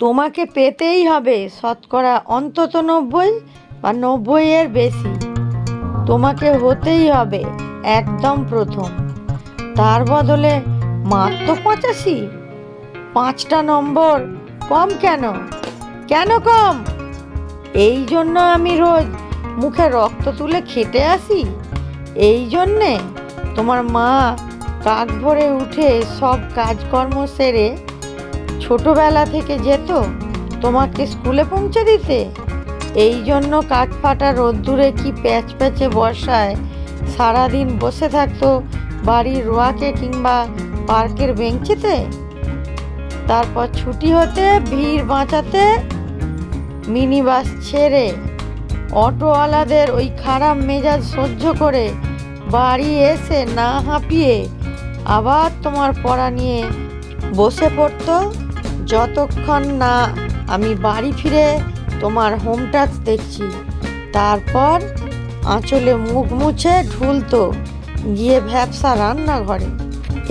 তোমাকে পেতেই হবে শতকরা অন্তত নব্বই বা নব্বইয়ের বেশি। তোমাকে হতেই হবে একদম প্রথম। তার বদলে মাত্র পঁচাশি? পাঁচটা নম্বর কম কেন? কেন কম? এই জন্য আমি রোজ মুখে রক্ত তুলে খেটে আসি। এই জন্যে তোমার মা কাক ভরে উঠে সব কাজকর্ম সেরে ছোটবেলা থেকে যেত তোমাকে স্কুলে পৌঁছে দিতে? এই জন্য কাঠ ফাটা রোদ্দুরে কি প্যাচ প্যাচে বর্ষায় সারাদিন বসে থাকতো বাড়ির রোয়াকে কিংবা পার্কের বেঞ্চিতে? তারপর ছুটি হতে, ভিড় বাঁচাতে মিনি বাস ছেড়ে, অটোওয়ালাদের ওই খারাপ মেজাজ সহ্য করে বাড়ি এসে না হাঁপিয়ে আবার তোমার পড়া নিয়ে বসে পড়তো? যতক্ষণ না আমি বাড়ি ফিরে তোমার হোম টাচ দেখছি, তারপর আঁচলে মুখ মুছে ঢুলতো গিয়ে ভ্যাবসা রান্নাঘরে।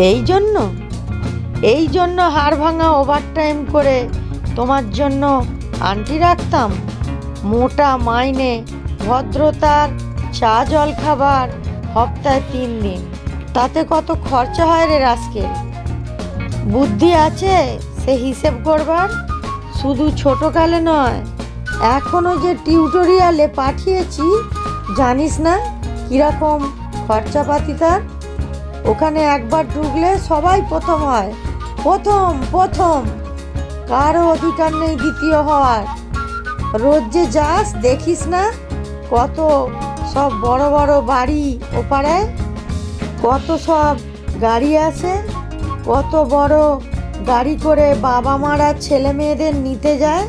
এই জন্য এই জন্য হাড় ভাঙা ওভার টাইম করে তোমার জন্য আন্টি রাখতাম। মোটা মাইনে ভদ্রতার চা জল খাবার সপ্তাহে তিন দিন। তাতে কত খরচা হয় রে রাজকে বুদ্ধি আছে সে হিসেব করবার? শুধু ছোটকালে নয় এখনও যে টিউটোরিয়ালে পাঠিয়েছি, জানিস না কীরকম খরচাপাতি তার? ওখানে একবার ঢুকলে সবাই প্রথম হয়। প্রথম প্রথম। কারও অধিকার নেই দ্বিতীয় হওয়ার। রোজ যে যাস, দেখিস না কত সব বড় বড় বাড়ি ওপারে? কত সব গাড়ি আছে? কত বড় গাড়ি করে বাবা মারা ছেলে মেয়েদের নিতে যায়?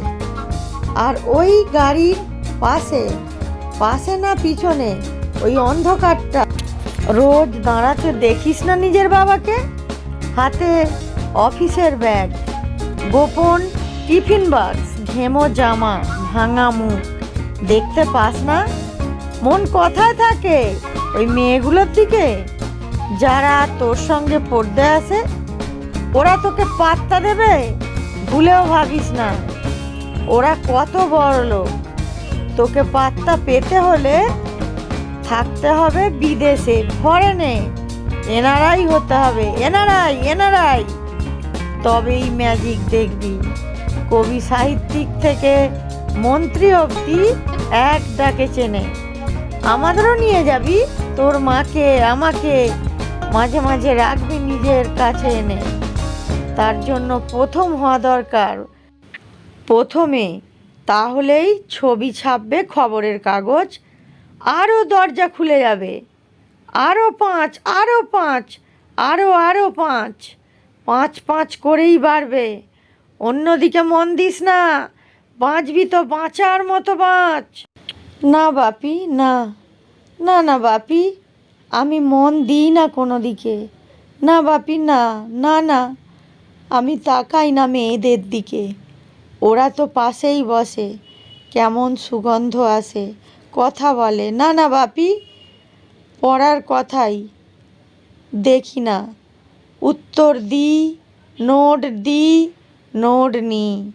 আর ওই গাড়ির পাশে পাশে না পিছনে, ওই অন্ধকারটা? রোজ দাঁড়াতে দেখিস না নিজের বাবাকে? হাতে অফিসের ব্যাগ, গোপন টিফিন বাক্স, ঘেমো জামা, ভাঙা মুখ। দেখতে পাস না? মন কথায় থাকে ওই মেয়েগুলোর দিকে? যারা তোর সঙ্গে পড়তে আসে ওরা তোকে পাত্তা দেবে? ভুলেও ভাবিস না। ওরা কত বড় লোক। তোকে পাত্তা পেতে হলে থাকতে হবে বিদেশে ফরেনে এনারাই হতে হবে, এনারাই এনারাই। তবেই ম্যাজিক দেখবি। কবি সাহিত্যিক থেকে মন্ত্রী অবধি এক ডাকে চেনে। আমাদেরও নিয়ে যাবি, তোর মাকে, আমাকে। মাঝে মাঝে রাখবি নিজের কাছে এনে। তার জন্য প্রথম হওয়া দরকার। প্রথমে তাহলেই ছবি ছাপবে খবরের কাগজ, আরও দরজা খুলে যাবে। আরও পাঁচ আরও পাঁচ, আরও আরও পাঁচ পাঁচ পাঁচ করেই বাড়বে। অন্যদিকে মন দিস না, বাঁচবি তো বাঁচার মতো বাঁচ। না বাপি, না না না বাপি, আমি মন দিই না কোনো দিকে। না বাপি, না না না আমি তাকাই না মেয়েদের দিকে। ওরা তো পাশেই বসে। কেমন সুগন্ধ আসে কথা বলে। না না, বাপি, পড়ার কথাই দেখি না। উত্তর দিই, নোট দিই, নোট নিই।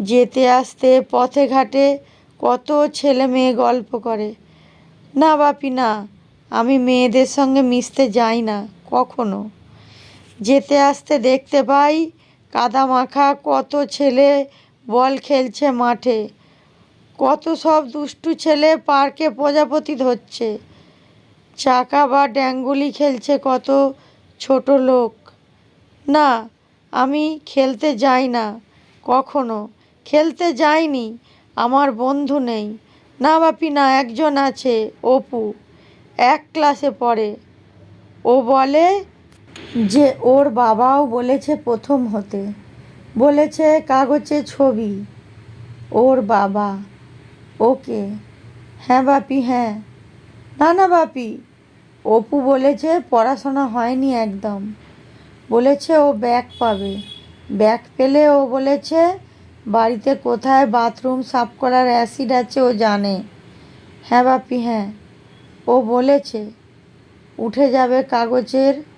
যেতে আসতে, পথে ঘাটে কত ছেলে মেয়ে গল্প করে। না, বাপি, না, আমি মেয়েদের সঙ্গে মিশতে যাই না, কখনো। যেতে আসতে দেখতে পাই কাদা মাখা কত ছেলে বল খেলছে মাঠে। কত সব দুষ্টু ছেলে পার্কে প্রজাপতি ধরছে। চাকা বা ড্যাঙ্গুলি খেলছে কত ছোট লোক। না, আমি খেলতে যাই না, কখনো। খেলতে যাইনি, আমার বন্ধু নেই। না বাপি, না একজন আছে, অপু। এক ক্লাসে পড়ে। ও বলে যে ওর বাবাও বলেছে প্রথম হতে। বলেছে কাগজে ছবি। ওর বাবা, ওকে? হ্যাঁ বাপি হ্যাঁ। না না বাপি, অপু বলেছে পড়াশোনা হয়নি একদম। বলেছে ও ব্যাগ পাবে। ব্যাগ পেলে ও বলেছে বাড়িতে কোথায় বাথরুম সাফ করার অ্যাসিড আছে ও জানে। হ্যাঁ বাপি হ্যাঁ। ও বলেছে, উঠে যাবে কাগজের